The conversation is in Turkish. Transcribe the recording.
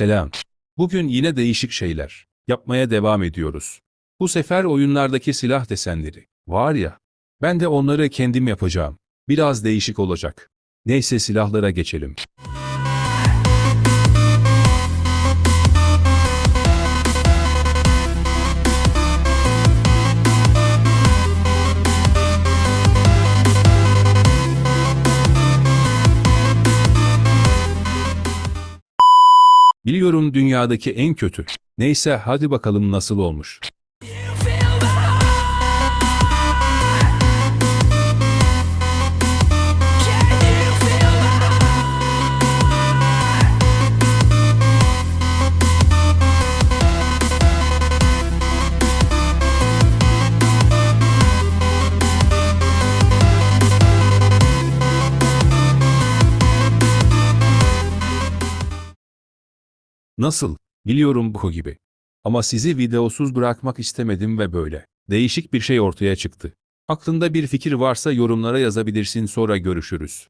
Selam. Bugün yine değişik şeyler yapmaya devam ediyoruz. Bu sefer oyunlardaki silah desenleri. Var ya, ben de onları kendim yapacağım. Biraz değişik olacak. Neyse silahlara geçelim. Biliyorum dünyadaki en kötü. Neyse hadi bakalım nasıl olmuş. Nasıl? Biliyorum bu gibi. Ama sizi videosuz bırakmak istemedim ve böyle. Değişik bir şey ortaya çıktı. Aklında bir fikir varsa yorumlara yazabilirsin sonra görüşürüz.